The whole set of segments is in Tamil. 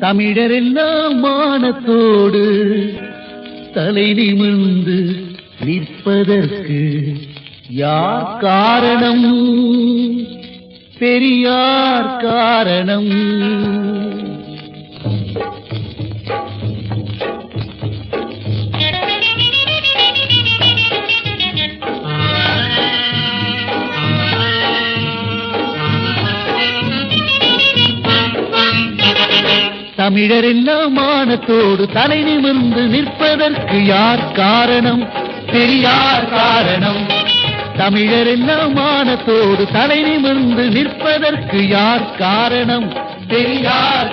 தமிழரெல்லாம் மானத்தோடு தலை நிமிர்ந்து நிற்பதற்கு யார் காரணம்? பெரியார் காரணம். தமிழரெல்லாம் மானத்தோடு தலை நிமிர்ந்து நிற்பதற்கு யார் காரணம்? பெரியார் காரணம். தமிழரெல்லாம் மானத்தோடு தலை நிமிர்ந்து நிற்பதற்கு யார் காரணம்? பெரியார்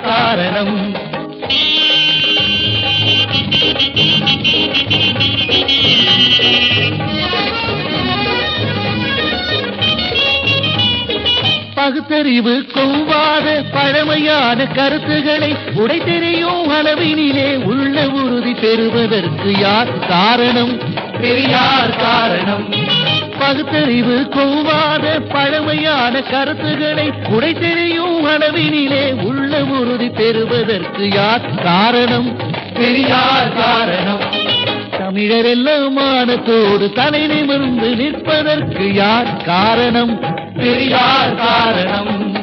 பகுத்தறிவு கொவ்வாத பழமையான கருத்துக்களை உடை தெரியும் அளவினிலே உள்ள உறுதி பெறுவதற்கு யார் காரணம்? பெரியார் காரணம்? பகுத்தறிவு கொவ்வாத பழமையான கருத்துக்களை உடை தெரியும் அளவினிலே உள்ள உறுதி பெறுவதற்கு யார் காரணம்? பெரியார் காரணம்? தமிழரெல்லாம் மானத்தோடு தலை நிமிர்ந்து நிற்பதற்கு யார் காரணம்? பெரியார் காரணம்?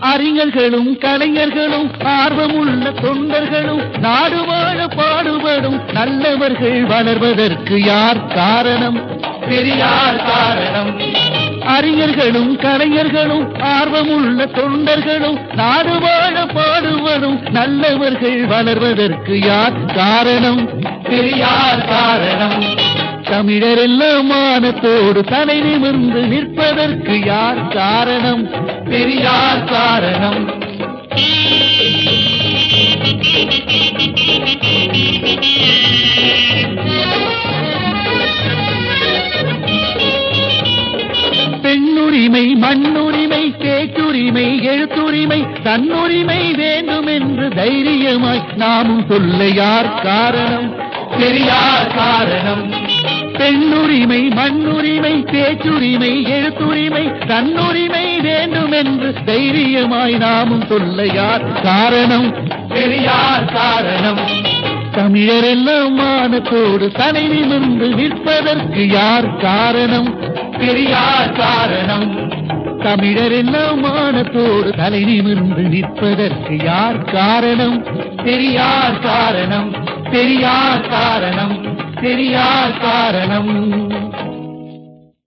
அறிஞர்களும் கலைஞர்களும் ஆர்வமுள்ள தொண்டர்களும் நாடு வாழ பாடுபடும் நல்லவர்கள் வளர்வதற்கு யார் காரணம்? பெரியார் காரணம்? அறிஞர்களும் கலைஞர்களும் ஆர்வமுள்ள தொண்டர்களும் நாடு வாழ பாடுவதும் நல்லவர்கள் வளர்வதற்கு யார் காரணம்? பெரியார் காரணம்? தமிழரெல்லாம் மானத்தோடு தலை நிமிர்ந்து நிற்பதற்கு யார் காரணம்? பெரியார் காரணம்? உரிமை மண்ணுரிமை பேச்சுரிமை எழுத்துரிமை தன்னுரிமை வேண்டும் என்று தைரியமாய் நாமும் சொல்ல யார் காரணம்? பெரியார் காரணம். பெண்ணுரிமை மண்ணுரிமை பேச்சுரிமை எழுத்துரிமை தன்னுரிமை வேண்டும் என்று தைரியமாய் நாமும் சொல்ல யார் காரணம்? பெரியார் காரணம். தமிழரெல்லாம் மானத்தோடு தலை நிமிர்ந்து நிற்பதற்கு யார் காரணம்? பெரியார் காரணம். தமிழரெல்லாம் மானத்தோடு தலை நிமிர்ந்து நிற்பதற்கு யார் காரணம்? பெரியார் காரணம். பெரியார் காரணம். பெரியார் காரணம்.